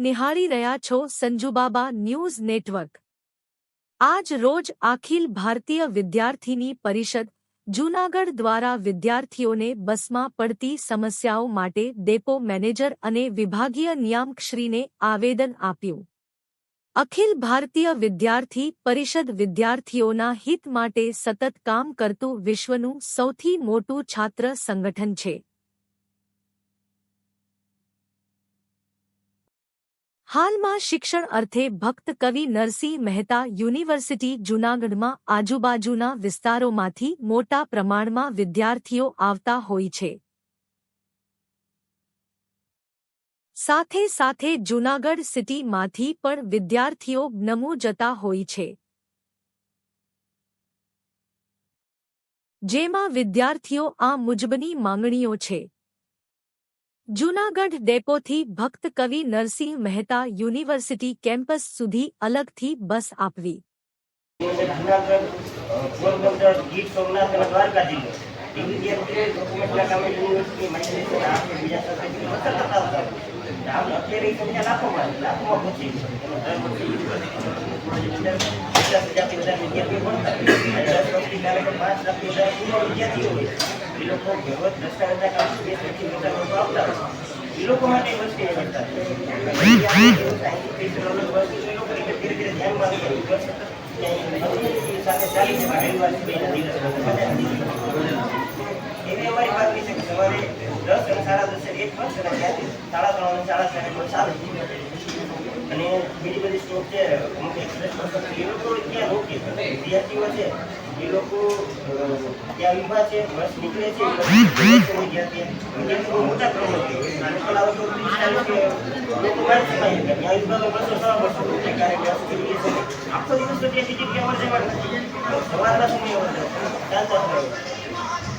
નિહાળી રહ્યા છો સંજુબાબા ન્યૂઝ નેટવર્ક. આજ રોજ અખિલ ભારતીય વિદ્યાર્થીની પરિષદ જૂનાગઢ દ્વારા વિદ્યાર્થીઓને બસમાં પડતી સમસ્યાઓ માટે ડેપો મેનેજર અને વિભાગીય નિયામકશ્રીને આવેદન આપ્યું. અખિલ ભારતીય વિદ્યાર્થી પરિષદ વિદ્યાર્થીઓના હિત માટે સતત કામ કરતું વિશ્વનું સૌથી મોટું છાત્ર સંગઠન છે. હાલમાં શિક્ષણ અર્થે ભક્ત કવિ નરસિંહ મહેતા યુનિવર્સિટી જૂનાગઢમાં આજુબાજુના વિસ્તારોમાંથી મોટા પ્રમાણમાં વિદ્યાર્થીઓ આવતા હોય છે. સાથે સાથે જૂનાગઢ સિટીમાંથી પણ વિદ્યાર્થીઓ નમો જતા હોય છે. જેમાં વિદ્યાર્થીઓ આ મુજબની માંગણીઓ છે. જૂનાગઢ ડેપોથી ભક્ત કવિ નરસિંહ મહેતા યુનિવર્સિટી કેમ્પસ સુધી અલગથી બસ આપવી. જુનાગઢ પોરબંદર ગીર સોમનાથ અને દ્વારકા જિલ્લો એ વિદ્યાર્થીઓ એ લોકો છે કે સવારે દસ અને સાડા દસે એક બસ સાડા ત્રણ અને સાડા ચારે બસ આવે. અને બીજી બધી સ્ટોપ વિદ્યાર્થીઓ છે. એ લોકો ત્યાં ઊભા છે બસ નીકળે છે મોટા પ્રમાણમાં લોકો. આખો દિવસ સવારના સમયે ચાલતા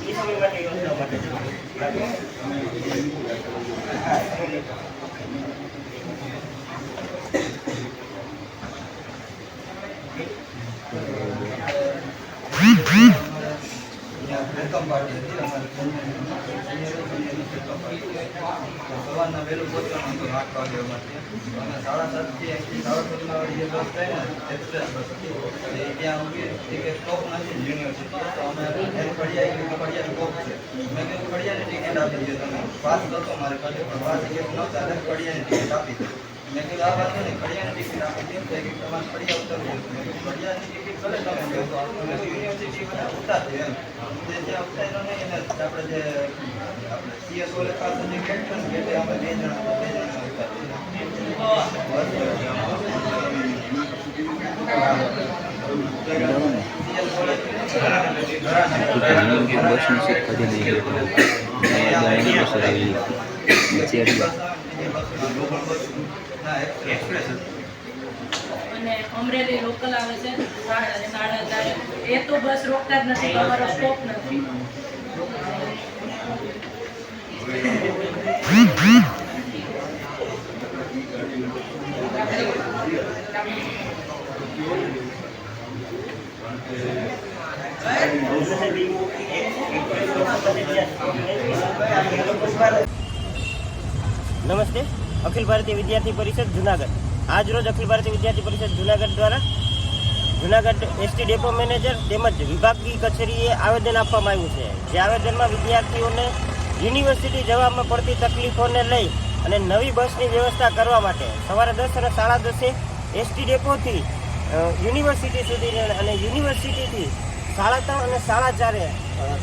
એ સમય માટે યોજના માટે. હા, એટલે સવારના વહેલું પહોંચવાનું અને સાડા સાતથી અહીંથી સાડા ત્યાં ઊભી હતી કે સ્ટોપ નથી યુનિવર્સિટી તો અમે એમ ફળિયા છે મેં કીધું ફળિયાની ટિકિટ આપી દઈએ તમે પાસ હતો મારે પાસે પણ પાસ ટિકિટ નહોતા ટિકિટ આપી મેં કીધું આ વાત નહીં ફળિયાની ટિકિટ આપી દે તો કે તમારે ફળિયા ઉતરવું. મેં કીધું ટિકિટ ભલે તમે લો તો મેં કીધું યુનિવર્સિટી બધા ઉતારશે એમ જે જ્યાં ઉતાર્યો નહીં એને આપણે જે આપણે સીએસઓ લેખા જે ગેટ છે ને ગેટે અમે બે જણા બે જણા ઉતારીએ બસની સીટ કદી નહીં ગાડી બસ આવેલી ચેરી ના એક્સપ્રેસ અને અમરેલી લોકલ આવે છે સાડા સાડા ચારે એ તો બસ રોકતા જ નથી, તમારો સ્ટોપ નથી. નમસ્તે. અખિલ ભારતીય વિદ્યાર્થી પરિષદ જુનાગઢ. આજ રોજ અખિલ ભારતીય વિદ્યાર્થી પરિષદ જુનાગઢ દ્વારા જુનાગઢ એસટી ડેપો મેનેજર તેમજ વિભાગીય કચેરીએ આવેદન આપવામાં આવ્યું છે. જે આવેદનમાં વિદ્યાર્થીઓને યુનિવર્સિટી જવામાં પડતી તકલીફોને લઈ અને નવી બસની વ્યવસ્થા કરવા માટે સવારે દસ અને સાડા દસે એસટી ડેપોથી યુનિવર્સિટી સુધી અને યુનિવર્સિટીથી સાડા ત્રણ અને સાડા ચારે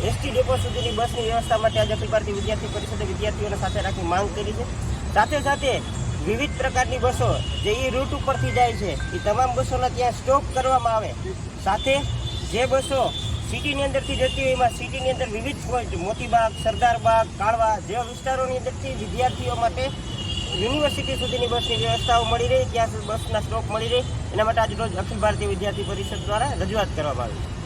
એસટી ડેપો સુધીની બસની વ્યવસ્થા માટે આજે અખિલ ભારતીય વિદ્યાર્થી પરિષદે વિદ્યાર્થીઓને સાથે રાખી માંગ કરી છે. સાથે સાથે વિવિધ પ્રકારની બસો જે એ રૂટ ઉપરથી જાય છે, એ તમામ બસોના ત્યાં સ્ટોપ કરવામાં આવે. સાથે જે બસો સિટીની અંદરથી જતી હોય, એમાં સિટીની અંદર વિવિધ પોઈન્ટ મોતીબાગ, સરદારબાગ, કાળવા જેવા વિસ્તારોની અંદરથી વિદ્યાર્થીઓ માટે યુનિવર્સિટી સુધીની બસની વ્યવસ્થાઓ મળી રહી, ત્યાં બસના સ્ટોપ મળી રહે. એના માટે આજ રોજ અખિલ ભારતીય વિદ્યાર્થી પરિષદ દ્વારા રજૂઆત કરવામાં આવી. છે